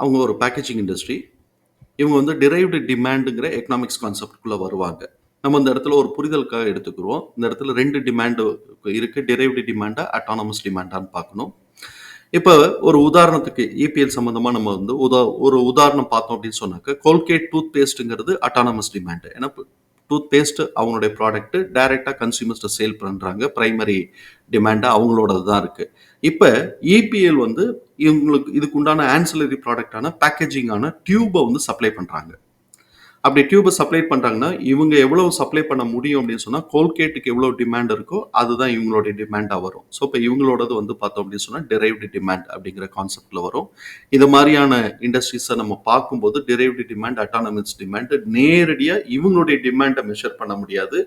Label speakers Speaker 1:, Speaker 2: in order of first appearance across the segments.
Speaker 1: அவங்க ஒரு packaging industry இவங்க வந்து டிரைவ்டு டிமாண்டுங்கிற எக்கனாமிக்ஸ் கான்செப்டுக்குள்ளே வருவாங்க. நம்ம இந்த இடத்துல ஒரு புரிதலுக்காக எடுத்துக்கிறோம். இந்த இடத்துல ரெண்டு டிமாண்டு இருக்குது டிரைவ்டு டிமாண்டா அட்டானமஸ் டிமாண்டான்னு பார்க்கணும். இப்போ ஒரு உதாரணத்துக்கு இபிஎல் சம்மந்தமாக நம்ம வந்து உதா ஒரு உதாரணம் பார்த்தோம் அப்படின்னு சொன்னாக்க கோல்கேட் டூத் பேஸ்ட்டுங்கிறது அட்டானமஸ் டிமாண்டு ஏன்னா டூத் பேஸ்ட் அவங்களுடைய ப்ராடக்ட்டு டைரெக்டாக கன்சியூமர்ஸ்ட்டை சேல் பண்ணுறாங்க ப்ரைமரி டிமாண்டாக அவங்களோடது தான் இருக்குது இப்போ இபிஎல் வந்து இவங்களுக்கு இதுக்கு உண்டான ஆன்சிலரி ப்ராடக்டான பேக்கேஜிங்கான டியூபை வந்து சப்ளை பண்ணுறாங்க அப்படி டியூபை சப்ளை பண்ணுறாங்கன்னா இவங்க எவ்வளோ சப்ளை பண்ண முடியும் அப்படின்னு சொன்னால் கோல்கேட்டுக்கு எவ்வளோ டிமாண்ட் இருக்கோ அதுதான் இவங்களுடைய டிமாண்டாக வரும். ஸோ இப்போ இவங்களோடது வந்து பார்த்தோம் அப்படின்னு சொன்னால் டிரைவ்டு டிமாண்ட் அப்படிங்கிற கான்செப்டில் வரும். இந்த மாதிரியான இண்டஸ்ட்ரீஸை நம்ம பார்க்கும்போது டிரைவ்டு டிமாண்ட் அட்டானமஸ் டிமாண்ட் நேரடியாக இவங்களுடைய டிமாண்டை மெஷர் பண்ண முடியாது.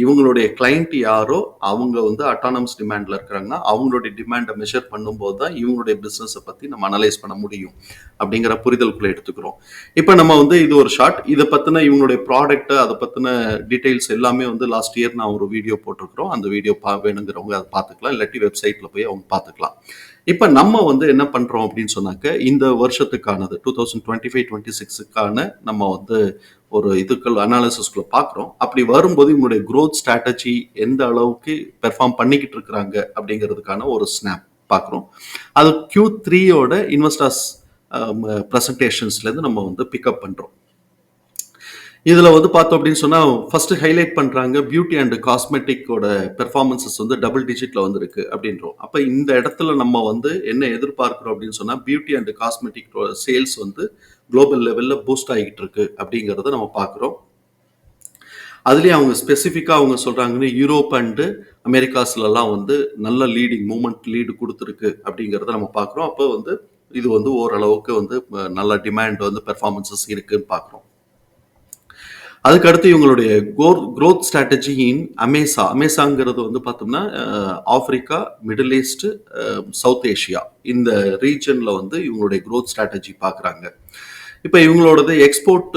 Speaker 1: இவங்களுடைய கிளைண்ட் யாரோ அவங்க வந்து அட்டானமஸ் டிமாண்டில் இருக்கிறாங்கன்னா அவங்களுடைய டிமாண்டை மெஷர் பண்ணும்போது தான் இவங்களுடைய பிஸ்னஸை பற்றி நம்ம அனலைஸ் பண்ண முடியும் அப்படிங்கிற புரிதலுக்குள்ளே எடுத்துக்கிறோம். இப்போ நம்ம வந்து இது ஒரு ஷார்ட் இதை பற்றின இவங்களுடைய ப்ராடக்ட்டை அதை பற்றின டீட்டெயில்ஸ் எல்லாமே வந்து லாஸ்ட் இயர் நான் ஒரு வீடியோ போட்டிருக்கிறோம். அந்த வீடியோ பா வேணுங்கிறவங்க அதை பார்த்துக்கலாம். இல்லாட்டி வெப்சைட்டில் போய் அவங்க பார்த்துக்கலாம். இப்போ நம்ம வந்து என்ன பண்ணுறோம் அப்படின்னு சொன்னாக்க இந்த வருஷத்துக்கானது two thousand twenty five twenty சிக்ஸுக்கான நம்ம வந்து ஒரு இதுக்குள்ள அனாலிசிஸ்குள்ள பார்க்குறோம் அப்படி வரும்போது இவங்களுடைய க்ரோத் ஸ்ட்ராட்டஜி எந்த அளவுக்கு பெர்ஃபார்ம் பண்ணிக்கிட்டு இருக்கிறாங்க அப்படிங்கிறதுக்கான ஒரு ஸ்னாப் பார்க்குறோம் அது கியூ த்ரீயோட இன்வெஸ்டர்ஸ் ப்ரெசன்டேஷன்ஸ்லேருந்து நம்ம வந்து பிக்கப் பண்ணுறோம் இதில் வந்து பார்த்தோம் அப்படின்னு சொன்னால் ஃபஸ்ட்டு ஹைலைட் பண்ணுறாங்க பியூட்டி அண்ட் காஸ்மெட்டிக்கோட பெர்ஃபார்மன்சஸ் வந்து டபுள் டிஜிட்டில் வந்துருக்கு அப்படின்றோம். அப்போ இந்த இடத்துல நம்ம வந்து என்ன எதிர்பார்க்குறோம் அப்படின்னு சொன்னால் பியூட்டி அண்ட் காஸ்மெட்டிக் சேல்ஸ் வந்து குளோபல் லெவலில் பூஸ்ட் ஆகிட்டு இருக்கு அப்படிங்கிறத நம்ம பார்க்குறோம். அதுலேயும் அவங்க ஸ்பெசிஃபிக்காக அவங்க சொல்கிறாங்கன்னு யூரோப் அண்டு அமெரிக்காஸ்லலாம் வந்து நல்ல லீடிங் மூமெண்ட் லீடு கொடுத்துருக்கு அப்படிங்கிறத நம்ம பார்க்குறோம். அப்போ வந்து இது வந்து ஓரளவுக்கு வந்து நல்ல டிமாண்ட் வந்து பெர்ஃபார்மன்சஸ் இருக்குன்னு பார்க்குறோம். அதுக்கு அடுத்து இவங்களுடைய கோர் க்ரோத் ஸ்ட்ராட்டஜி இன் அமேசா அமேசாங்கிறது வந்து பார்த்தோம்னா Africa middle east south Asia இந்த ரீஜனில் வந்து இவங்களுடைய க்ரோத் ஸ்ட்ராட்டஜி பார்க்குறாங்க இப்போ இவங்களோடது எக்ஸ்போர்ட்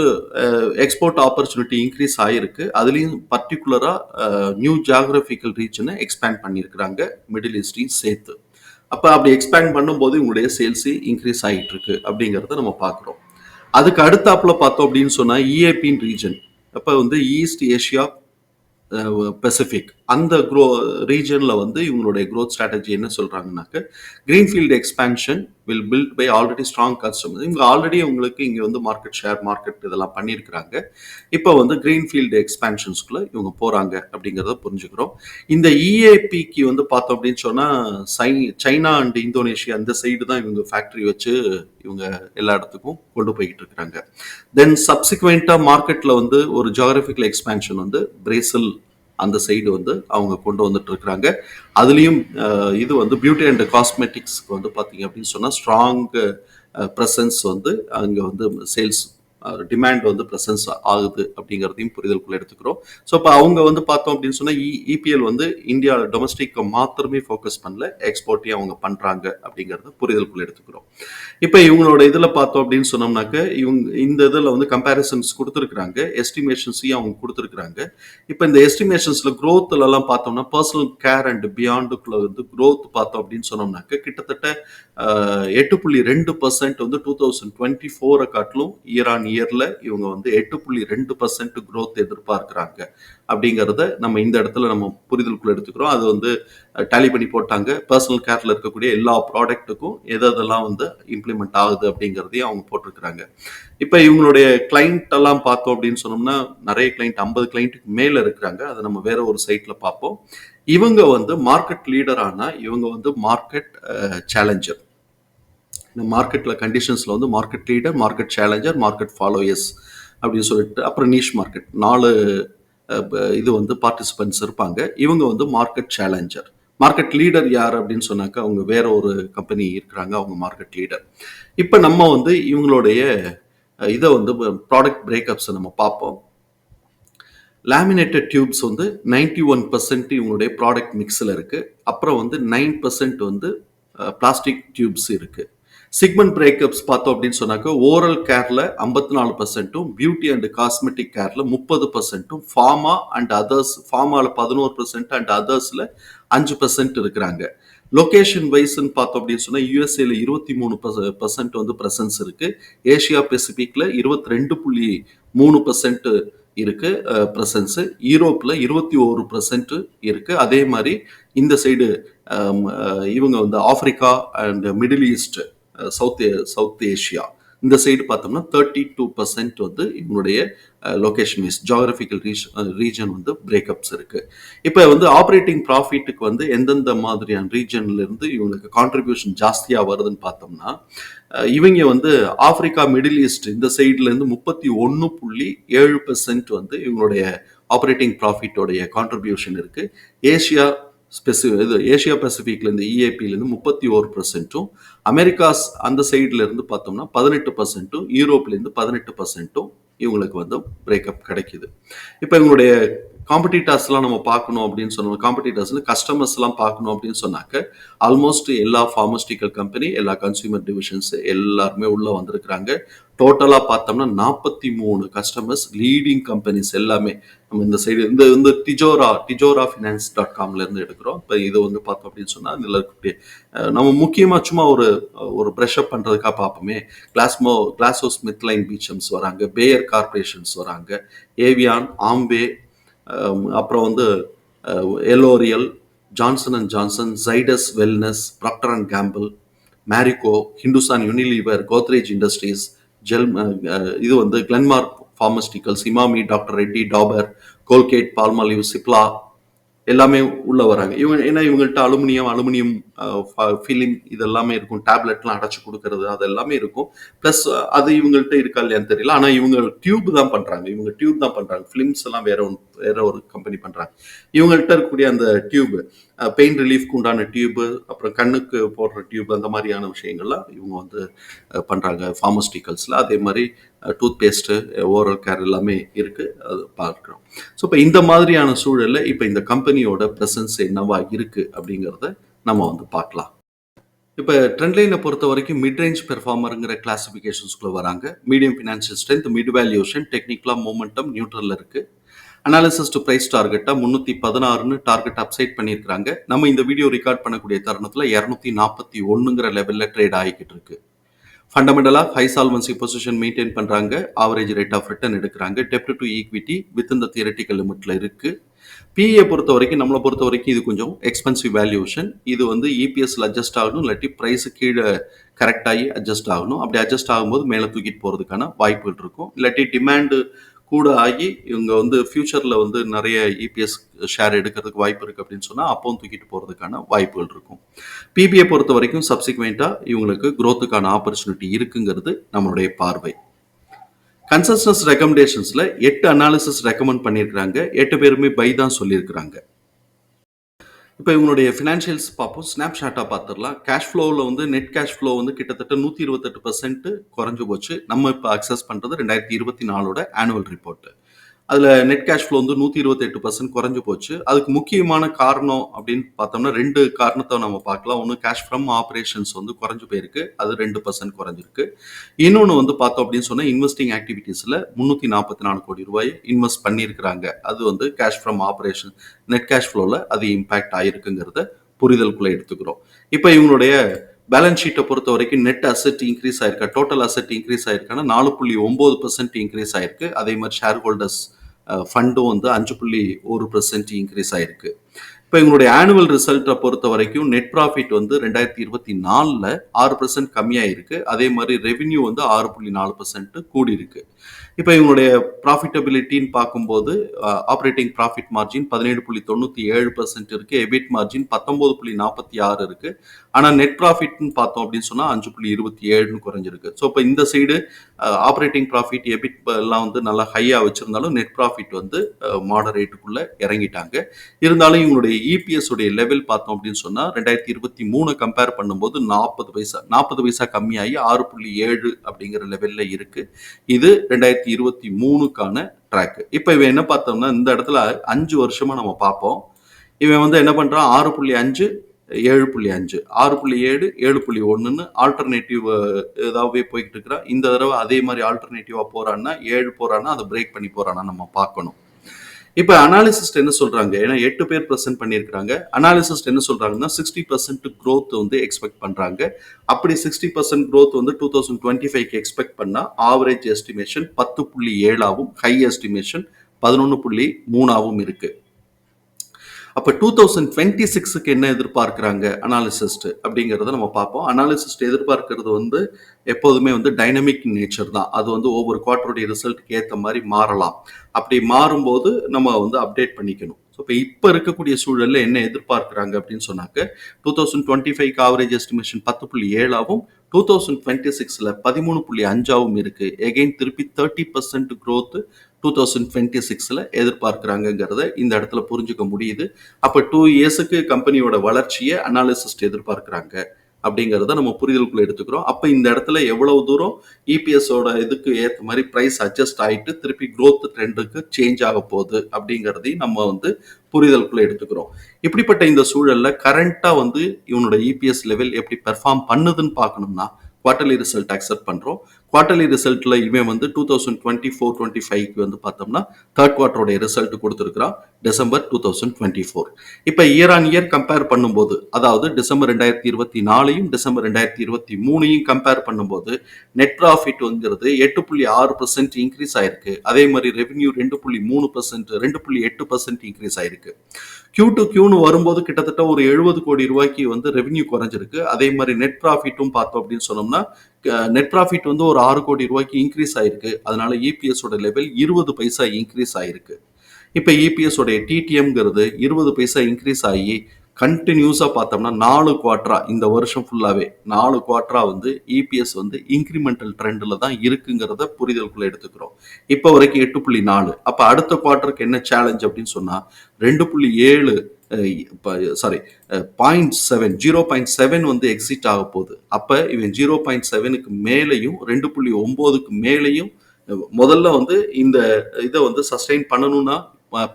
Speaker 1: எக்ஸ்போர்ட் ஆப்பர்ச்சுனிட்டி இன்க்ரீஸ் ஆகிருக்கு அதுலேயும் பர்டிகுலராக நியூ ஜியாகிரபிக்கல் ரீஜனை எக்ஸ்பேண்ட் பண்ணியிருக்கிறாங்க மிடில் ஈஸ்டையும் சேர்த்து. அப்போ அப்படி எக்ஸ்பேண்ட் பண்ணும்போது இவங்களுடைய சேல்ஸு இன்க்ரீஸ் ஆகிட்டு இருக்கு அப்படிங்கிறத நம்ம பார்க்குறோம் அதுக்கு அடுத்தாப்புல பார்த்தோம் அப்படின்னு சொன்னால் இஏபின் ரீஜன் அப்போ வந்து ஈஸ்ட் ஏஷியா பெசிஃபிக் அந்த க்ரோ ரீஜனில் வந்து இவங்களுடைய க்ரோத் ஸ்ட்ராட்டஜி என்ன சொல்கிறாங்கனாக்க greenfield expansion will build by already strong customer இவங்க ஆல்ரெடி உங்களுக்கு இங்கே வந்து மார்க்கெட் ஷேர் மார்க்கெட் இதெல்லாம் பண்ணியிருக்கிறாங்க. இப்போ வந்து க்ரீன்ஃபீல்டு எக்ஸ்பேன்ஷன்ஸ்குள்ளே இவங்க போகிறாங்க அப்படிங்கிறத புரிஞ்சுக்கிறோம். இந்த இஏபிக்கு வந்து பார்த்தோம் அப்படின்னு சொன்னால் சை சைனா அண்ட் இந்தோனேஷியா அந்த சைடு தான் இவங்க ஃபேக்ட்ரி வச்சு இவங்க எல்லா இடத்துக்கும் கொண்டு போய்கிட்டு இருக்கிறாங்க. தென் சப்சிக்வெண்ட்டாக மார்க்கெட்டில் வந்து ஒரு ஜியாகிரபிக்கல் எக்ஸ்பேன்ஷன் வந்து பிரேசில் அந்த சைடு வந்து அவங்க கொண்டு வந்துட்டு இருக்கிறாங்க அதுலேயும் இது வந்து பியூட்டி அண்ட் காஸ்மெட்டிக்ஸ்க்கு வந்து பார்த்தீங்க அப்படின்னு சொன்னால் ஸ்ட்ராங் ப்ரெசன்ஸ் வந்து அங்கே வந்து சேல்ஸ் டிமாண்ட் வந்து ப்ரெசன்ஸ் ஆகுது அப்படிங்கிறதையும் புரிதலுக்குள்ள எடுத்துக்கிறோம். ஸோ இப்போ அவங்க வந்து பார்த்தோம் அப்படின்னு சொன்னால் இபிஎல் e, வந்து இந்தியா டொமஸ்டிக்கை மாத்திரமே ஃபோக்கஸ் பண்ணல எக்ஸ்போர்ட்டையும் அவங்க பண்ணுறாங்க அப்படிங்கிறத புரிதலுக்குள்ள எடுத்துக்கிறோம். இப்போ இவங்களோட இதில் பார்த்தோம் அப்படின்னு சொன்னோம்னாக்க இவங்க இந்த இதில் வந்து கம்பேரிசன்ஸ் கொடுத்துருக்குறாங்க எஸ்டிமேஷன்ஸையும் அவங்க கொடுத்துருக்குறாங்க. இப்போ இந்த எஸ்டிமேஷன்ஸில் க்ரோத்துலலாம் பார்த்தோம்னா பர்சனல் கேர் அண்ட் பியாண்டுக்குள்ள வந்து க்ரோத் பார்த்தோம் அப்படின்னு சொன்னோம்னாக்க கிட்டத்தட்ட எட்டு புள்ளி ரெண்டு பர்சன்ட் வந்து டூ தௌசண்ட் டுவெண்ட்டி ஃபோரை காட்டிலும் இயர் ஆன் இயரில் இவங்க வந்து எட்டு புள்ளி ரெண்டு பர்சன்ட் க்ரோத் எதிர்பார்க்குறாங்க. அப்படிங்கிறத நம்ம இந்த இடத்துல நம்ம புரிதலுக்குள்ள எடுத்துக்கிறோம். அது வந்து டேலி பண்ணி போட்டாங்க. பர்சனல் கேர்ல இருக்கக்கூடிய எல்லா ப்ராடக்ட்டுக்கும் எது எதெல்லாம் வந்து இம்ப்ளிமெண்ட் ஆகுது அப்படிங்கிறதையும் அவங்க போட்டிருக்கிறாங்க. இப்போ இவங்களுடைய கிளைண்ட் எல்லாம் பார்த்தோம் அப்படின்னு சொன்னோம்னா நிறைய கிளைண்ட் ஐம்பது கிளைண்ட்டுக்கு மேலே இருக்கிறாங்க. அதை நம்ம வேற ஒரு சைட்டில் பார்ப்போம். இவங்க வந்து மார்க்கெட் லீடர் ஆனால் இவங்க வந்து மார்க்கெட் சேலஞ்சர் இந்த மார்க்கெட்டில் கண்டிஷன்ஸில் வந்து market leader market challenger market followers அப்படின்னு சொல்லிட்டு அப்புறம் நீஷ் மார்க்கெட் நாலு இது வந்து பார்ட்டிசிபென்ட்ஸ் இருப்பாங்க. இவங்க வந்து மார்க்கெட் சேலஞ்சர் மார்க்கெட் லீடர் யார் அப்படின்னு சொன்னாக்கா அவங்க வேற ஒரு கம்பெனி இருக்கிறாங்க அவங்க மார்க்கெட் லீடர் இப்போ நம்ம வந்து இவங்களுடைய இதை வந்து ப்ராடக்ட் பிரேக்கப்ஸை நம்ம பார்ப்போம். லேமினேட்டட் டியூப்ஸ் வந்து நைன்டி ஒன் பர்சன்ட் இவங்களுடைய ப்ராடக்ட் மிக்ஸில் இருக்குது அப்புறம் வந்து நைன் பர்சன்ட் வந்து பிளாஸ்டிக் டியூப்ஸ் இருக்குது சிக்மெண்ட் பிரேக்கப்ஸ் பார்த்தோம் அப்படின்னு சொன்னாக்க ஓரல் கேரில் ஐம்பத்தி நாலு பர்சன்ட்டும் பியூட்டி அண்ட் காஸ்மெட்டிக் கேரில் முப்பது பர்சன்ட்டும் ஃபார்மா அண்ட் அதர்ஸ் ஃபார்மாவில் பதினோரு பர்சன்ட் அண்ட் அதர்ஸில் அஞ்சு பர்சன்ட் இருக்கிறாங்க. லொகேஷன் வைஸ்ன்னு பார்த்தோம் அப்படின்னு சொன்னால் யூஎஸ்ஏல இருபத்தி மூணு பர்சன்ட் வந்து ப்ரெசன்ஸ் இருக்கு. ஏஷியா பெசிபிக்ல இருபத்தி ரெண்டு புள்ளி மூணு பர்சன்ட் இருக்கு ப்ரெசன்ஸ் யூரோப்பில் இருபத்தி ஒரு பர்சன்ட் இருக்கு. அதே மாதிரி இந்த சைடு இவங்க வந்து Africa and Middle East South South Asia. இந்த சைடு பார்த்தோம்னா தேர்ட்டி டூ பர்சன்ட் வந்து இவங்களுடைய லொகேஷன் வைஸ் ஜாகிரபிக்கல் ரீஜன் வந்து பிரேக்கப்ஸ் இருக்கு. இப்போ வந்து ஆப்ரேட்டிங் ப்ராஃபிட்டுக்கு வந்து எந்தெந்த மாதிரியான ரீஜன்ல இருந்து இவங்களுக்கு கான்ட்ரிபியூஷன் ஜாஸ்தியாக வருதுன்னு பார்த்தோம்னா இவங்க வந்து ஆப்பிரிக்கா மிடில் ஈஸ்ட் இந்த சைடுல இருந்து முப்பத்தி ஒன்று புள்ளி ஏழு பர்சன்ட் வந்து இவங்களுடைய ஆப்ரேட்டிங் ப்ராஃபிட்டோடைய கான்ட்ரிபியூஷன் இருக்கு. ஏஷியா ஸ்பெசி இது ஏஷியா பசிஃபிக்லேருந்து இஏபிலேருந்து முப்பத்தி ஓரு பர்சன்ட்டும் அமெரிக்காஸ் அந்த சைடுல இருந்து பார்த்தோம்னா பதினெட்டு பர்சன்ட்டும் யூரோப்லேருந்து பதினெட்டு பர்சன்ட்டும் இவங்களுக்கு வந்து பிரேக்கப் கிடைக்குது. இப்போ இவங்களுடைய காம்படிட்டர்ஸ்லாம் நம்ம பார்க்கணும் அப்படின்னு சொன்னோம். காம்படிட்டர்ஸ்ல கஸ்டமர்ஸ்லாம் பார்க்கணும் அப்படின்னு சொன்னாக்க ஆல்மோஸ்ட் எல்லா ஃபார்மஸ்டிக்கல் கம்பெனி எல்லா கன்சியூமர் டிவிஷன்ஸ் எல்லாருமே உள்ளே வந்திருக்கிறாங்க. டோட்டலாக பார்த்தோம்னா நாற்பத்தி மூணு கஸ்டமர்ஸ் லீடிங் கம்பெனிஸ் எல்லாமே நம்ம இந்த சைடு இந்த இந்த டிஜோரா டிஜோரா ஃபினான்ஸ் டாட் காம்லேருந்து எடுக்கிறோம். இப்போ இதை வந்து பார்த்தோம் அப்படின்னு சொன்னால் இதில் இருக்கக்கூடிய நம்ம முக்கியமாக சும்மா ஒரு ஒரு ப்ரெஷ் அப் பண்ணுறதுக்காக பார்ப்போமே. கிளாஸ்மோ கிளாஸோ ஸ்மித்லைன் பீச்சம்ஸ் வராங்க பேயர் கார்பரேஷன்ஸ் வராங்க ஏவியான் ஆம்பே அப்புறம் வந்து L'Oreal Johnson and Johnson Zydus wellness Procter and Gamble Marico Hindustan Unilever Godrej industries gel இது வந்து Glenmark pharmaceuticals Emami doctor Reddy Dabur Colgate Palmolive Cipla எல்லாமே உள்ள வராங்க. இவங்க ஏன்னா இவங்கள்ட்ட அலுமினியம் அலுமினியம் ஃபிலிம் இதெல்லாமே இருக்கும். டேப்லெட்லாம் அடைச்சு கொடுக்கறது அது எல்லாமே இருக்கும். ப்ளஸ் அது இவங்கள்ட்ட இருக்கா இல்லையான்னு தெரியல. ஆனால் இவங்க டியூப் தான் பண்ணுறாங்க இவங்க டியூப் தான் பண்ணுறாங்க ஃபிலிம்ஸ் எல்லாம் வேற ஒன்று வேற ஒரு கம்பெனி பண்ணுறாங்க இவங்கள்ட்ட இருக்கக்கூடிய அந்த டியூப் பெயின் ரிலீஃப்க்கு உண்டான டியூப் அப்புறம் கண்ணுக்கு போடுற டியூப் அந்த மாதிரியான விஷயங்கள்லாம் இவங்க வந்து பண்ணுறாங்க ஃபார்மஸ்டிக்கல்ஸில் அதே மாதிரி டூத் பேஸ்ட்டு ஓரல் கேர் எல்லாமே இருக்குது அது பார்க்குறோம். ஸோ இப்போ இந்த மாதிரியான சூழலில் இப்போ இந்த கம்பெனியோட ப்ரெசன்ஸ் என்னவா இருக்குது அப்படிங்கிறத நம்ம வந்து பார்க்கலாம். இப்போ ட்ரெண்ட் லைனை பொறுத்த வரைக்கும் மிட் ரேஞ்ச் பெர்ஃபார்மருங்கிற கிளாசிஃபிகேஷன்ஸ்குள்ள வராங்க. Medium financial strength mid valuation டெக்னிக்கலாக மூமெண்டம் நியூட்ரலில் இருக்குது அனாலிசிஸ் டு ப்ரைஸ் டார்கெட்டாக முந்நூற்றி பதினாறுன்னு டார்கெட் அப்சைட் பண்ணியிருக்காங்க நம்ம இந்த வீடியோ ரெக்கார்ட் பண்ணக்கூடிய தருணத்தில் இரநூத்தி நாற்பத்தி ஒன்றுங்கிற லெவலில் ட்ரேட் ஆகிக்கிட்டு இருக்குது ஃபண்டமெண்டலாக ஹை சால்வன்சி பொசிஷன் மெயின்டைன் பண்ணுறாங்க ஆவரேஜ் ரேட் ஆஃப் ரிட்டர்ன் எடுக்கிறாங்க. டெப்ட் டு ஈக்விட்டி வித் இந்த தியரட்டிக்கல் லிமிட்டில் இருக்குது பிஏ பொறுத்த வரைக்கும் நம்மளை பொறுத்த வரைக்கும் இது கொஞ்சம் எக்ஸ்பென்சிவ் வேல்யூஷன் இது வந்து இபிஎஸ்ல அட்ஜஸ்ட் ஆகணும். இல்லாட்டி ப்ரைஸ் கீழே கரெக்டாகி அட்ஜஸ்ட் ஆகணும். அப்படி அட்ஜஸ்ட் ஆகும்போது மேலே தூக்கிட்டு போகிறதுக்கான வாய்ப்புகள் இருக்கும். இல்லாட்டி டிமாண்டு கூட ஆகி இவங்க வந்து ஃபியூச்சரில் வந்து நிறைய இபிஎஸ் ஷேர் எடுக்கிறதுக்கு வாய்ப்பு இருக்குது அப்படின்னு சொன்னால் அப்பவும் தூக்கிட்டு போகிறதுக்கான வாய்ப்புகள் இருக்கும். பிபிஐ பொறுத்த வரைக்கும் சப்சிக்வெண்ட்டாக இவங்களுக்கு க்ரோத்துக்கான ஆப்பர்ச்சுனிட்டி இருக்குங்கிறது நம்மளுடைய பார்வை. கன்சஸ்டன்ஸ் ரெக்கமெண்டேஷன்ஸில் எட்டு அனாலிசிஸ் ரெக்கமெண்ட் பண்ணியிருக்கிறாங்க. எட்டு பேருமே பை தான் சொல்லியிருக்கிறாங்க. இப்போ இவங்களுடைய ஃபினான்ஷியல்ஸ் பார்ப்போம். ஸ்னாப்ஷாட்டாக பார்த்துடலாம். கேஷ் ஃப்ளோவில் வந்து நெட் கேஷ் ஃப்ளோ வந்து கிட்டத்தட்ட நூற்றி இருபத்தெட்டு பர்சன்ட் குறைஞ்சு போச்சு. நம்ம இப்போ அக்சஸ் பண்ணுறது ரெண்டாயிரத்தி இருபத்தி நாலோட ஆனுவல் ரிப்போர்ட்டு அதில் நெட் கேஷ் ஃப்ளோ வந்து நூற்றி இருபத்தெட்டு பர்சன்ட் குறைஞ்சு போச்சு. அதுக்கு முக்கியமான காரணம் அப்படின்னு பார்த்தோம்னா ரெண்டு காரணத்தை நம்ம பார்க்கலாம். ஒன்று கேஷ் ஃப்ரம் ஆப்ரேஷன்ஸ் வந்து குறைஞ்சு போயிருக்கு. அது ரெண்டு பர்சன்ட் குறைஞ்சிருக்கு. இன்னொன்று வந்து பார்த்தோம் அப்படின்னு சொன்னால் இன்வெஸ்டிங் ஆக்டிவிட்டீஸில் முந்நூற்றி நாற்பத்தி நாலு கோடி ரூபாய் இன்வெஸ்ட் பண்ணியிருக்கிறாங்க. அது வந்து cash from operation net cash ஃப்ளோவில் அது இம்பேக்ட் ஆகிருக்குங்கிறத புரிதலுக்குள்ளே எடுத்துக்கிறோம். இப்போ இவங்களுடைய பேலன்ஸ் ஷீட்டை பொறுத்த வரைக்கும் நெட் அசெட் இன்க்ரீஸ் ஆயிருக்கா? டோட்டல் அசெட் இன்க்ரீஸ் ஆயிருக்கானா? நாலு புள்ளி ஒம்பது பர்சன்ட் இன்க்ரீஸ் ஆயிருக்கு. அதே மாதிரி ஷேர் ஹோல்டர்ஸ் ஃபண்டும் வந்து அஞ்சு புள்ளி ஒரு பர்சன்ட் இன்க்ரீஸ் ஆயிருக்கு. இப்போ எங்களுடைய ஆனுவல் ரிசல்ட்டை பொறுத்த வரைக்கும் நெட் ப்ராஃபிட் வந்து ரெண்டாயிரத்தி இருபத்தி நாலில் ஆறு பர்சன்ட் கம்மியாக இருக்குது அதே மாதிரி ரெவின்யூ வந்து ஆறு புள்ளி நாலு பர்சன்ட் கூடி இருக்கு இப்போ இவங்களுடைய ப்ராஃபிட்டபிலிட்டின்னு பார்க்கும்போது ஆப்ரேட்டிங் ப்ராஃபிட் மார்ஜின் பதினேழு புள்ளி தொண்ணூற்றி ஏழு பர்சன்ட் இருக்குது எபிட் மார்ஜின் பத்தொம்போது புள்ளி நாற்பத்தி ஆறு இருக்குது ஆனால் நெட் ப்ராஃபிட்னு பார்த்தோம் அப்படின்னு சொன்னால் அஞ்சு புள்ளி இருபத்தி ஏழுன்னு குறைஞ்சிருக்கு. ஸோ இப்போ இந்த சைடு ஆப்ரேட்டிங் ப்ராஃபிட் எபிட் எல்லாம் வந்து நல்லா ஹையாக வச்சுருந்தாலும் நெட் ப்ராஃபிட் வந்து மாடரேட்டுக்குள்ளே இறங்கிட்டாங்க. இருந்தாலும் இவங்களுடைய இபிஎஸ் உடைய லெவல் பார்த்தோம் அப்படின்னு சொன்னால் ரெண்டாயிரத்தி இருபத்தி மூணு கம்பேர் பண்ணும்போது நாற்பது பைசா நாற்பது பைசா கம்மியாகி ஆறு புள்ளி ஏழு அப்படிங்கிற லெவலில் இருக்குது இது ரெண்டாயிரத்தி இருபத்தி மூணுக்கான ட்ராக் இப்போ இவன் என்ன பார்த்தோம்னா இந்த இடத்துல அஞ்சு வருஷமாக நம்ம பார்ப்போம். இவன் வந்து என்ன பண்ணுறான் ஆறு புள்ளி அஞ்சு ஏழு புள்ளி அஞ்சு. ஆறு புள்ளி ஏழு ஏழு புள்ளி ஒன்றுன்னு ஆல்டர்னேட்டிவ் ஏதாவது போய்கிட்டு இருக்கிறான் இந்த தடவை அதே மாதிரி ஆல்டர்னேட்டிவாக போகிறான்னா ஏழு போகிறான்னா அதை பிரேக் பண்ணி போகிறான்னா நம்ம பார்க்கணும். இப்போ அனாலிசிஸ்ட் என்ன சொல்றாங்க? ஏன்னா எட்டு பேர் ப்ரெசென்ட் பண்ணியிருக்காங்க அனாலிசிஸ்ட் என்ன சொல்றாங்கன்னா சிக்ஸ்டி பர்சன்ட் க்ரோத் வந்து எக்ஸ்பெக்ட் பண்றாங்க. அப்படி சிக்ஸ்டி பர்சன்ட் க்ரோத் வந்து டூ தௌசண்ட் டுவெண்ட்டி ஃபைவ்க்கு எக்ஸ்பெக்ட் பண்ணா ஆவரேஜ் எஸ்டிமேஷன் பத்து புள்ளி ஏழாவும் ஹை எஸ்டிமேஷன் பதினொன்று புள்ளி மூணாவும் இருக்குது அப்போ டூ தௌசண்ட் டுவெண்ட்டி சிக்ஸுக்கு என்ன எதிர்பார்க்குறாங்க அனாலிசிஸ்ட் அப்படிங்கிறத நம்ம பார்ப்போம். அனாலிசிஸ்ட் எதிர்பார்க்கறது வந்து எப்போதுமே வந்து டைனமிக் நேச்சர் தான். அது வந்து ஒவ்வொரு குவார்ட்டருடைய ரிசல்ட்டுக்கு ஏற்ற மாதிரி மாறலாம். அப்படி மாறும்போது நம்ம வந்து அப்டேட் பண்ணிக்கணும். ஸோ இப்போ இப்போ இருக்கக்கூடிய சூழலில் என்ன எதிர்பார்க்குறாங்க அப்படின்னு சொன்னாக்க two thousand twenty five average estimation பத்து புள்ளி ஏழாவும் டூ தௌசண்ட் டுவெண்ட்டி சிக்ஸில் பதிமூணு புள்ளி அஞ்சாவும் இருக்குது எகெயின் திருப்பி thirty percent growth two thousand twenty சிக்ஸில் எதிர்பார்க்குறாங்கங்கிறத இந்த இடத்துல புரிஞ்சுக்க முடியுது. அப்போ டூ இயர்ஸுக்கு கம்பெனியோட வளர்ச்சியை அனாலிசிஸ்ட் எதிர்பார்க்குறாங்க அப்படிங்கிறத நம்ம புரிதலுக்குள்ள எடுத்துக்கிறோம். அப்போ இந்த இடத்துல எவ்வளவு தூரம் இபிஎஸோட இதுக்கு ஏற்ற மாதிரி ப்ரைஸ் அட்ஜஸ்ட் ஆகிட்டு திருப்பி க்ரோத் ட்ரெண்டுக்கு சேஞ்ச் ஆக போகுது அப்படிங்கிறதையும் நம்ம வந்து புரிதலுக்குள்ள எடுத்துக்கிறோம். இப்படிப்பட்ட இந்த சூழலில் கரண்ட்டாக வந்து இவனோட இபிஎஸ் லெவல் எப்படி பெர்ஃபார்ம் பண்ணுதுன்னு பார்க்கணும்னா குவார்டர்லி ரிசல்ட் அக்செப்ட் பண்ணுறோம் குவார்டர்லி ரிசல்ட்டில் இவன் வந்து two thousand twenty four twenty ஃபைவ்க்கு வந்து பார்த்தோம்னா தேர்ட் குவார்டருடைய result கொடுத்துருக்குறான் December two thousand twenty four இப்போ இயர் ஆன் இயர் கம்பேர் பண்ணும்போது அதாவது டிசம்பர் ரெண்டாயிரத்தி இருபத்தி நாலையும் டிசம்பர் ரெண்டாயிரத்தி இருபத்தி மூணையும் கம்பேர் பண்ணும்போது நெட் ப்ராஃபிட் வந்துங்கிறது எட்டு புள்ளி ஆறு பர்சன்ட் இன்க்ரீஸ் ஆயிருக்கு. அதே மாதிரி ரெவன்யூ ரெண்டு புள்ளி மூணு பர்சன்ட் ரெண்டு புள்ளி எட்டு பர்சன்ட் இன்க்ரீஸ் ஆயிருக்கு. கியூ டு கியூன்னு வரும்போது கிட்டத்தட்ட ஒரு எழுபது கோடி ரூபாய்க்கு வந்து ரெவன்யூ குறைஞ்சிருக்கு. அதே மாதிரி நெட் ப்ராஃபிட்டும் பார்த்தோம் அப்படின்னு சொன்னோம்னா நெட் ப்ராஃபிட் வந்து ஒரு ஆறு கோடி ரூபாய்க்கு இன்க்ரீஸ் ஆயிருக்கு. அதனால இபிஎஸோட லெவல் இருபது பைசா இன்க்ரீஸ் ஆயிருக்கு. இப்போ இபிஎஸோடைய டிடிஎம்ங்கிறது இருபது பைசா இன்க்ரீஸ் ஆகி கண்டினியூஸாக பார்த்தோம்னா நாலு குவார்ட்டரா இந்த வருஷம் ஃபுல்லாகவே நாலு குவார்ட்டரா வந்து இபிஎஸ் வந்து இன்க்ரிமெண்டல் ட்ரெண்டில் தான் இருக்குங்கிறத புரிதலுக்குள்ள எடுத்துக்கிறோம். இப்போ வரைக்கும் எட்டு புள்ளி நாலு. அப்போ அடுத்த குவார்ட்டருக்கு என்ன சேலஞ்ச் அப்படின்னு சொன்னால் ரெண்டு புள்ளி ஏழு sorry point seven zero point seven வந்து எக்ஸிட் ஆக போகுது. அப்போ இவன் ஜீரோ பாயிண்ட் செவனுக்கு மேலேயும் ரெண்டு புள்ளி ஒம்போதுக்கு மேலேயும் முதல்ல வந்து இந்த இதை வந்து சஸ்டெயின் பண்ணணும்னா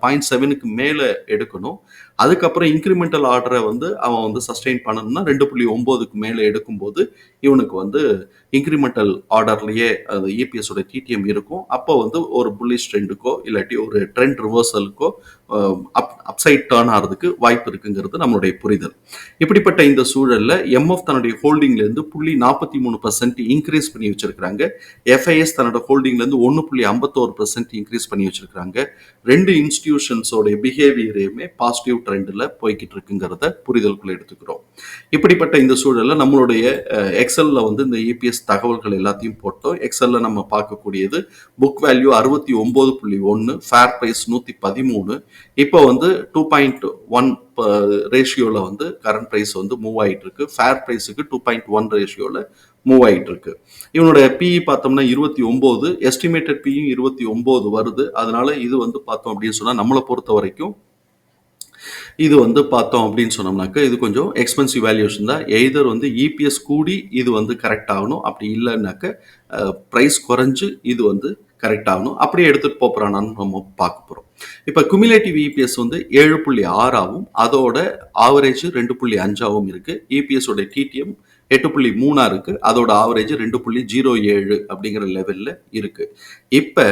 Speaker 1: பாயிண்ட் செவனுக்கு மேலே எடுக்கணும். அதுக்கப்புறம் இன்க்ரிமெண்டல் ஆர்டரை வந்து அவன் வந்து சஸ்டெயின் பண்ணணும்னா ரெண்டு புள்ளி ஒம்போதுக்கு மேலே எடுக்கும்போது இவனுக்கு வந்து இன்க்ரிமெண்டல் ஆர்டர்லேயே அது இபிஎஸோட டிடிஎம் இருக்கும். அப்போ வந்து ஒரு புல்லிஷ் ட்ரெண்டுக்கோ இல்லாட்டி ஒரு ட்ரெண்ட் ரிவர்சலுக்கோ அப் அப்சைட் டேர்ன் ஆகிறதுக்கு வாய்ப்பு இருக்குங்கிறது நம்மளுடைய புரிதல். இப்படிப்பட்ட இந்த சூழலில் எம்எஃப் தன்னுடைய ஹோல்டிங்லேருந்து புள்ளி நாற்பத்தி மூணு பர்சன்ட் இன்க்ரீஸ் பண்ணி வச்சிருக்கிறாங்க. எஃப்ஐஎஸ் தன்னோட ஹோல்டிங்லேருந்து ஒன்று புள்ளி ஐம்பத்தோரு பர்சன்ட் இன்க்ரீஸ் பண்ணி வச்சிருக்கிறாங்க. ரெண்டு இன்ஸ்டிடியூஷன்ஸோடைய பிஹேவியரையுமே பாசிட்டிவ் ட்ரெண்டில் போய்கிட்டு இருக்குங்கிறத புரிதலுக்குள்ள எடுத்துக்கிறோம். இப்படிப்பட்ட இந்த சூழலில் நம்மளுடைய எக்ஸலில் வந்து இந்த இபிஎஸ் தகவல்கள் எல்லாத்தையும் போட்டோம் எக்ஸலில் நம்ம பார்க்கக்கூடியது புக் வேல்யூ அறுபத்தி ஒம்பது புள்ளி ஒன்று ஃபேர் ப்ரைஸ் நூற்றி பதிமூணு. இப்போ வந்து டூ பாயிண்ட் ஒன் ரேஷியோவில் வந்து கரண்ட் ப்ரைஸ் வந்து மூவ் ஆகிட்டு இருக்கு ஃபேர் ப்ரைஸுக்கு டூ பாயிண்ட் ஒன் ரேஷியோவில் மூவ் ஆகிட்டு இருக்கு இவனோட பிஇ பார்த்தோம்னா இருபத்தி ஒம்பது எஸ்டிமேட்டட் பியும் இருபத்தி ஒம்பது வருது. அதனால இது வந்து பார்த்தோம் அப்படின்னு சொன்னால் நம்மளை பொறுத்த வரைக்கும் இது வந்து பார்த்தோம் அப்படின்னு சொன்னோம்னாக்க இது கொஞ்சம் எக்ஸ்பென்சிவ் வேல்யூஷன் தான். எய்தர் வந்து இபிஎஸ் கூடி இது வந்து கரெக்ட் ஆகணும். அப்படி இல்லைன்னாக்க ப்ரைஸ் குறைஞ்சு இது வந்து கரெக்ட் ஆகணும். அப்படியே எடுத்துகிட்டு போகிறானான்னு நம்ம பார்க்க போகிறோம் இப்போ குமிலேட்டிவ் இபிஎஸ் வந்து ஏழு புள்ளி ஆறாவும் அதோட ஆவரேஜ் ரெண்டு புள்ளி அஞ்சாவும் இருக்குது இபிஎஸோட டிடிஎம் எட்டு புள்ளி மூணாக இருக்குது அதோட ஆவரேஜ் ரெண்டு புள்ளி ஜீரோ ஏழு அப்படிங்கிற லெவலில் இருக்குது இப்போ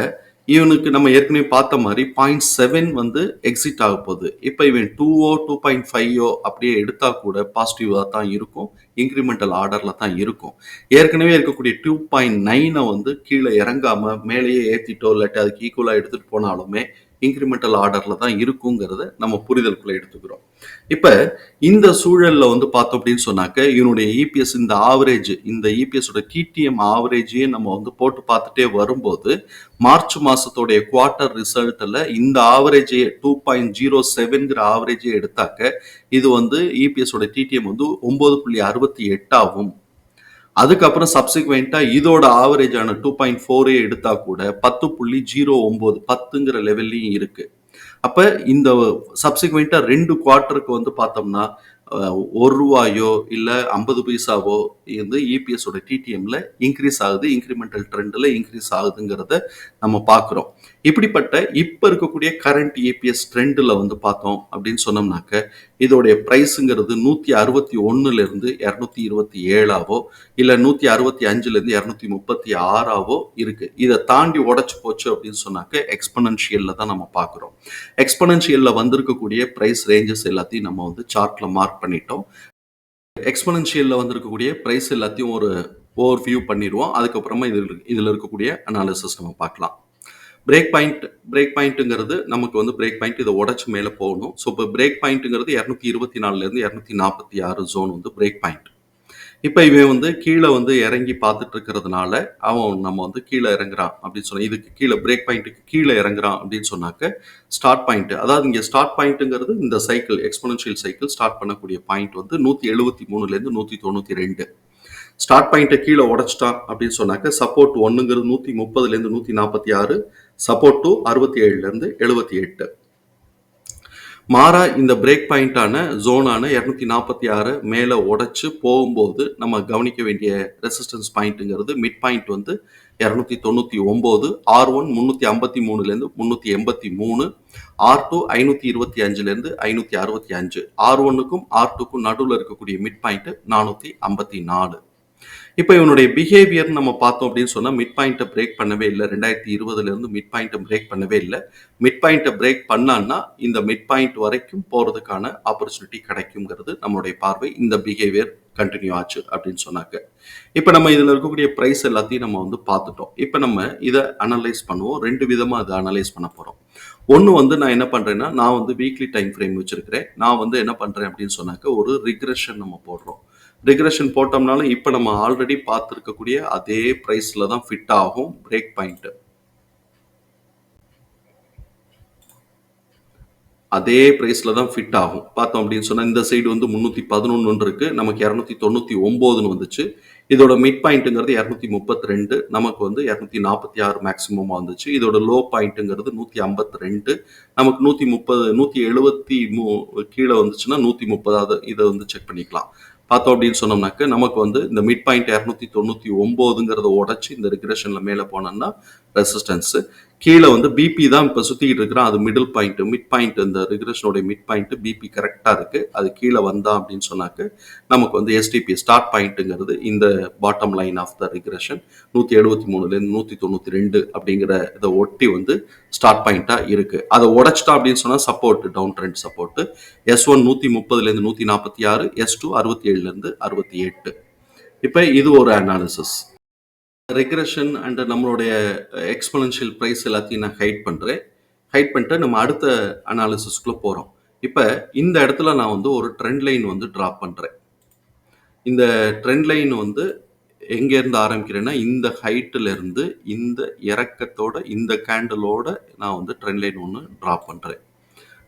Speaker 1: இவனுக்கு நம்ம ஏற்கனவே பார்த்த மாதிரி பாயிண்ட் செவன் வந்து எக்ஸிட் ஆக போகுது. இப்போ இவன் டூஓ டூ பாயிண்ட் ஃபைவோ அப்படியே எடுத்தால் கூட பாசிட்டிவாக தான் இருக்கும். இன்க்ரிமெண்டல் ஆர்டரில் தான் இருக்கும். ஏற்கனவே இருக்கக்கூடிய டூ பாயிண்ட் நைனை வந்து கீழே இறங்காமல் மேலேயே ஏற்றிட்டோ இல்லாட்டி அதுக்கு ஈக்குவலாக எடுத்துகிட்டு போனாலுமே இன்க்ரிமெண்டல் ஆர்டரில் தான் இருக்குங்கிறத நம்ம புரிதலுக்குள்ள எடுத்துக்கிறோம். இப்போ இந்த சூழலில் வந்து பார்த்தோம் அப்படின்னு சொன்னாக்க இவனுடைய இபிஎஸ் இந்த ஆவரேஜ் இந்த இபிஎஸோட டிடிஎம் ஆவரேஜையே நம்ம வந்து போட்டு பார்த்துட்டே வரும்போது மார்ச் மாதத்தோடைய குவார்ட்டர் ரிசல்ட்டில் இந்த ஆவரேஜையே டூ பாயிண்ட் ஜீரோ செவன்கிற ஆவரேஜே எடுத்தாக்க இது வந்து இபிஎஸோட டிடிஎம் வந்து ஒம்பது புள்ளி அறுபத்தி எட்டாகும் அதுக்கப்புறம் சப்சிக்வெண்ட்டாக இதோட ஆவரேஜான டூ பாயிண்ட் ஃபோரே எடுத்தா கூட பத்து புள்ளி ஜீரோ ஒன்பது பத்துங்கிற லெவல்லையும் இருக்கு. அப்ப இந்த சப்சிக்வெண்ட்டாக ரெண்டு குவார்ட்டருக்கு வந்து பார்த்தோம்னா ஒரு ரூபாயோ இல்லை ஐம்பது பைசாவோ வந்து இபிஎஸோட டிடிஎம்ல இன்க்ரீஸ் ஆகுது. இன்க்ரிமெண்டல் ட்ரெண்டில் இன்க்ரீஸ் ஆகுதுங்கிறத நம்ம பார்க்குறோம் இப்படிப்பட்ட இப்போ இருக்கக்கூடிய கரண்ட் இபிஎஸ் ட்ரெண்டில் வந்து பார்த்தோம் அப்படின்னு சொன்னோம்னாக்க இதோடைய ப்ரைஸுங்கிறது நூற்றி அறுபத்தி ஒன்றுலேருந்து இரநூத்தி இருபத்தி ஏழாவோ இல்லை நூற்றி அறுபத்தி அஞ்சுலேருந்து இரநூத்தி முப்பத்தி ஆறாவோ இருக்குது இதை தாண்டி உடச்சி போச்சு அப்படின்னு சொன்னாக்க எக்ஸ்பனன்ஷியலில் தான் நம்ம பார்க்குறோம் எக்ஸ்பனன்ஷியலில் வந்திருக்கக்கூடிய பிரைஸ் ரேஞ்சஸ் எல்லாத்தையும் நம்ம வந்து சார்ட்டில் மார்க் பண்ணிட்டோம். எக்ஸ்பனன்ஷியல்ல வந்திருக்கக்கூடிய பிரைஸ் எல்லாத்தையும் ஒரு ஓவர் வியூ பண்ணிடுவோம். அதுக்கப்புறமா இதில் இதில் இருக்கக்கூடிய அனாலிசிஸ் நம்ம பார்க்கலாம். பிரேக் பாயிண்ட் பிரேக் பாயிண்ட்டுங்கிறது நமக்கு வந்து பிரேக் பாயிண்ட் இதை உடச்சி மேலே போகணும். ஸோ இப்போ பிரேக் பாயிண்ட்டுங்கிறது இரநூத்தி இருபத்தி நாலுலேருந்து இரநூத்தி நாற்பத்தி ஆறு ஜோன் வந்து பிரேக் பாயிண்ட் இப்போ இவன் வந்து கீழே வந்து இறங்கி பார்த்துட்டு இருக்கிறதுனால அவன் நம்ம வந்து கீழே இறங்குறான் அப்படின்னு சொன்னா இதுக்கு கீழே பிரேக் பாயிண்ட்டுக்கு கீழே இறங்குறான் அப்படின்னு சொன்னாக்க ஸ்டார்ட் பாயிண்ட் அதாவது இங்கே ஸ்டார்ட் பாயிண்ட்டுங்கிறது இந்த சைக்கிள் எக்ஸ்போனன்ஷியல் சைக்கிள் ஸ்டார்ட் பண்ணக்கூடிய பாயிண்ட் வந்து நூற்றி எழுபத்தி மூணுலேருந்து நூற்றி தொண்ணூற்றி ரெண்டு. ஸ்டார்ட் பாயிண்ட்டை கீழே உடைச்சிட்டான் அப்படின்னு சொன்னாக்க சப்போர்ட் ஒன்றுங்கிறது நூற்றி முப்பதுலேருந்து நூற்றி நாற்பத்தி ஆறு சப்போர்ட் டூ அறுபத்தி ஏழுலேருந்து எழுபத்தி எட்டு. மாறா இந்த பிரேக் பாயிண்டான ஜோனான இரநூத்தி நாற்பத்தி ஆறு மேலே உடைச்சு போகும்போது நம்ம கவனிக்க வேண்டிய ரெசிஸ்டன்ஸ் பாயிண்ட்டுங்கிறது மிட் பாயிண்ட் வந்து இரநூத்தி தொண்ணூற்றி ஒம்பது ஆர் ஒன் முந்நூற்றி ஐம்பத்தி மூணுலேருந்து முந்நூற்றி எண்பத்தி மூணு ஆர் டூ ஐநூற்றி இருபத்தி அஞ்சுலேருந்து ஐநூற்றி அறுபத்தி அஞ்சு. ஆர் ஒன்னுக்கும் ஆர் டூக்கும் நடுவில் இருக்கக்கூடிய மிட் பாயிண்ட் நானூற்றி ஐம்பத்தி நாலு. இப்போ இவனுடைய பிஹேவியர் நம்ம பார்த்தோம் அப்படின்னு சொன்னால் மிட் பாயிண்ட்டை பிரேக் பண்ணவே இல்லை. ரெண்டாயிரத்தி இருபதுலேருந்து மிட் பாயிண்ட்டை பிரேக் பண்ணவே இல்லை. மிட் பாயிண்ட்டை பிரேக் பண்ணான்னா இந்த மிட் பாயிண்ட் வரைக்கும் போகிறதுக்கான ஆப்பர்ச்சுனிட்டி கிடைக்குங்கிறது நம்மளுடைய பார்வை. இந்த பிஹேவியர் கண்டினியூ ஆச்சு அப்படின்னு சொன்னாங்க. இப்போ நம்ம இதில் இருக்கக்கூடிய ப்ரைஸ் எல்லாத்தையும் நம்ம வந்து பார்த்துட்டோம். இப்போ நம்ம இதை அனலைஸ் பண்ணுவோம். ரெண்டு விதமாக அதை அனலைஸ் பண்ண போகிறோம் ஒன்று வந்து நான் என்ன பண்ணுறேன்னா நான் வந்து வீக்லி டைம் ஃப்ரேம் வச்சுருக்கிறேன். நான் வந்து என்ன பண்ணுறேன் அப்படின்னு சொன்னாக்க ஒரு ரிக்ரெஷன் நம்ம போடுறோம். ரிக்ரெஷன் போட்டோம்னாலும் இப்போ நம்ம ஆல்ரெடி பார்த்துருக்கக்கூடிய அதே ப்ரைஸில் தான் ஃபிட் ஆகும் பிரேக் பாயிண்ட்டு அதே ப்ரைஸில் தான் ஃபிட் ஆகும். பார்த்தோம் அப்படின்னு சொன்னால் இந்த சைடு வந்து முந்நூற்றி பதினொன்று இருக்குது நமக்கு இரநூத்தி தொண்ணூற்றி ஒம்போதுன்னு வந்துச்சு. இதோட மிட் பாயிண்ட்டுங்கிறது இரநூத்தி முப்பத்தி ரெண்டு. நமக்கு வந்து இரநூத்தி நாற்பத்தி ஆறு மேக்ஸிமமாக வந்துச்சு. இதோட லோ பாயிண்ட்டுங்கிறது நூற்றி ஐம்பத்தி ரெண்டு. நமக்கு நூற்றி முப்பது நூற்றி எழுபத்தி மூ கீழே வந்துச்சுன்னா நூற்றி முப்பதாவது இதை வந்து செக் பண்ணிக்கலாம். பார்த்தோம் அப்படின்னு சொன்னோம்னாக்க நமக்கு வந்து இந்த மிட் பாயிண்ட் இரநூத்தி தொண்ணூற்றி ஒம்போதுங்கிறத உடச்சி இந்த ரிக்ரெஷனில் மேலே போனோம்னா ரெசிஸ்டன்ஸு கீழே வந்து பிபி தான் இப்போ சுற்றிக்கிட்டு இருக்கிறான். அது மிடில் பாயிண்ட் மிட் பாயிண்ட் இந்த ரிக்ரெஷனோட மிட் பாயிண்ட் பிபி கரெக்டாக இருக்குது அது கீழே வந்தா அப்படின்னு சொன்னாக்க நமக்கு வந்து எஸ்டிபி ஸ்டார்ட் பாயிண்ட்டுங்கிறது இந்த bottom line of the regression நூற்றி எழுபத்தி மூணுலேருந்து நூற்றி தொண்ணூற்றி ரெண்டு அப்படிங்கிற இதை ஒட்டி வந்து ஸ்டார்ட் பாயிண்ட்டாக இருக்குது அதை உடச்சிட்டா அப்படின்னு சொன்னால் support down trend support S one நூற்றி முப்பதுலேருந்து நூற்றி நாற்பத்தி ஆறு எஸ் டூ அறுபத்தி ஏழுலேருந்து அறுபத்தி எட்டு. இப்போ இது ஒரு அனாலிசிஸ் ரெக்ரெஷன் அண்ட் நம்மளுடைய uh, எக்ஸ்பொனன்ஷியல் ப்ரைஸ் எல்லாத்தையும் நான் ஹைட் பண்ணுறேன் ஹைட் பண்ணிட்டு நம்ம அடுத்த அனாலிசிஸ்க்குள்ளே போகிறோம் இப்போ இந்த இடத்துல நான் வந்து ஒரு ட்ரெண்ட் லைன் வந்து ட்ராப் பண்ணுறேன் இந்த ட்ரெண்ட் லைன் வந்து எங்கேருந்து ஆரம்பிக்கிறேன்னா இந்த ஹைட்டில் இருந்து இந்த இறக்கத்தோட இந்த கேண்டிலோட நான் வந்து ட்ரெண்ட் லைன் ஒன்று ட்ராப் பண்ணுறேன்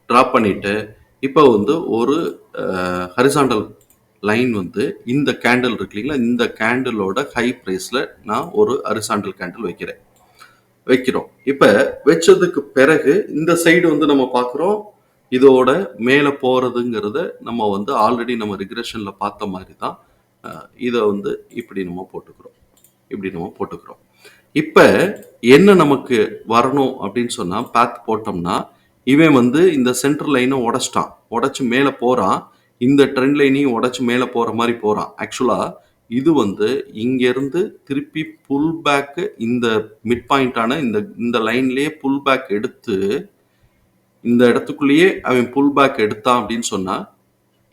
Speaker 1: ட்ராப் பண்ணிவிட்டு இப்போ வந்து ஒரு uh, ஹரிசாண்டல் லைன் வந்து இந்த கேண்டில் இருக்கு இல்லைங்களா? இந்த கேண்டிலோட ஹை ப்ரைஸில் நான் ஒரு அரிசாண்டல் கேண்டில் வைக்கிறேன். வைக்கிறோம். இப்போ வச்சதுக்கு பிறகு இந்த சைடு வந்து நம்ம பார்க்குறோம். இதோட மேலே போகிறதுங்கிறத நம்ம வந்து ஆல்ரெடி நம்ம ரிக்ரெஷனில் பார்த்த மாதிரி தான் இதை வந்து இப்படி நம்ம போட்டுக்கிறோம். இப்படி நம்ம போட்டுக்கிறோம். இப்போ என்ன நமக்கு வரணும் அப்படின்னு சொன்னால் பேத் போட்டோம்னா இவன் வந்து இந்த சென்டர் லைனை உடச்சிட்டான். உடச்சி மேலே போகிறான் இந்த ட்ரெண்ட் லைனையும் உடச்சி மேலே போகிற மாதிரி போகிறான் ஆக்சுவலாக இது வந்து இங்கேருந்து திருப்பி புல் பேக்கு இந்த மிட் பாயிண்டான இந்த இந்த லைன்லேயே புல் பேக் எடுத்து இந்த இடத்துக்குள்ளேயே அவன் புல் பேக் எடுத்தான் அப்படின்னு சொன்னால்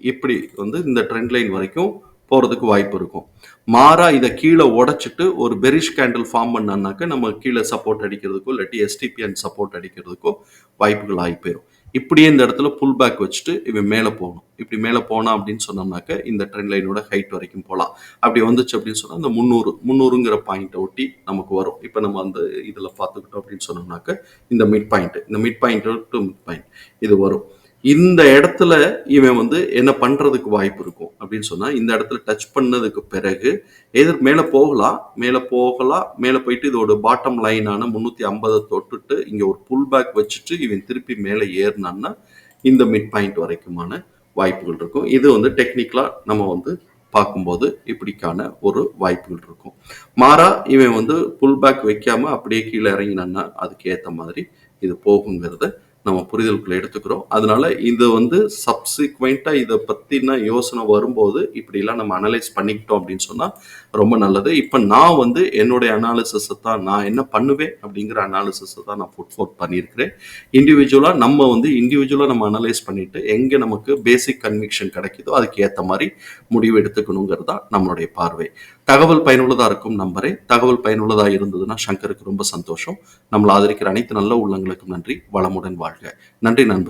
Speaker 1: இப்படி வந்து இந்த ட்ரெண்ட் லைன் வரைக்கும் போகிறதுக்கு வாய்ப்பு இருக்கும். மாறா இதை கீழே உடைச்சிட்டு ஒரு பெரிஷ் கேண்டில் ஃபார்ம் பண்ணாக்க நம்ம கீழே சப்போர்ட் அடிக்கிறதுக்கோ இல்லாட்டி எஸ்டிபிஎன் சப்போர்ட் அடிக்கிறதுக்கோ வாய்ப்புகள் ஆகி போயிடும் இப்படியே இந்த இடத்துல புல் பேக் வச்சுட்டு இவன் மேலே போகணும். இப்படி மேலே போனா அப்படின்னு சொன்னோம்னாக்க இந்த ட்ரெண்ட் லைனோட ஹைட் வரைக்கும் போகலாம். அப்படி வந்துச்சு அப்படின்னு சொன்னால் இந்த முந்நூறு முந்நூறுங்கிற பாயிண்ட்டை ஒட்டி நமக்கு வரும். இப்போ நம்ம அந்த இதில் பார்த்துக்கிட்டோம் அப்படின்னு சொன்னோம்னாக்க இந்த மிட் பாயிண்ட் இந்த mid point to mid point இது வரும். இந்த இடத்துல இவன் வந்து என்ன பண்றதுக்கு வாய்ப்பு இருக்கும் அப்படின்னு சொன்னா இந்த இடத்துல டச் பண்ணதுக்கு பிறகு எதிர் மேலே போகலாம் மேலே போகலாம் மேலே போயிட்டு இதோட பாட்டம் லைனான முன்னூத்தி ஐம்பதை தொட்டுட்டு இங்கே ஒரு புல் பேக் வச்சுட்டு இவன் திருப்பி மேலே ஏறினான்னா இந்த மிட் பாயிண்ட் வரைக்குமான வாய்ப்புகள் இருக்கும். இது வந்து டெக்னிக்கலாக நம்ம வந்து பார்க்கும்போது இப்படிக்கான ஒரு வாய்ப்புகள் இருக்கும். மாறா இவன் வந்து புல் பேக் வைக்காம அப்படியே கீழே இறங்கினான்னா அதுக்கு ஏற்ற மாதிரி இது போகுங்கிறத நம்ம புரிதலுக்குள்ள எடுத்துக்கிறோம். அதனால இது வந்து சப்சிக்வெண்ட்டாக இதை பற்றின யோசனை வரும்போது இப்படிலாம் நம்ம அனலைஸ் பண்ணிக்கிட்டோம் அப்படின்னு சொன்னால் ரொம்ப நல்லது. இப்போ நான் வந்து என்னுடைய அனாலிசிஸை தான் நான் என்ன பண்ணுவேன் அப்படிங்கிற அனாலிசிஸை தான் நான் ஃபுட் ஃபோர்ட் பண்ணியிருக்கிறேன். இண்டிவிஜுவலாக நம்ம வந்து இண்டிவிஜுவலாக நம்ம அனலைஸ் பண்ணிட்டு எங்கே நமக்கு பேசிக் கன்விக்ஷன் கிடைக்குதோ அதுக்கு ஏற்ற மாதிரி முடிவு எடுத்துக்கணுங்கிறது தான் நம்மளுடைய பார்வை. தகவல் பயனுள்ளதாக இருக்கும் நம்பரே. தகவல் பயனுள்ளதாக இருந்ததுன்னா சங்கருக்கு ரொம்ப சந்தோஷம். நம்மளை ஆதரிக்கிற அனைத்து நல்ல உள்ளங்களுக்கும் நன்றி. வளமுடன் வாழ்க நன்றி நண்பர்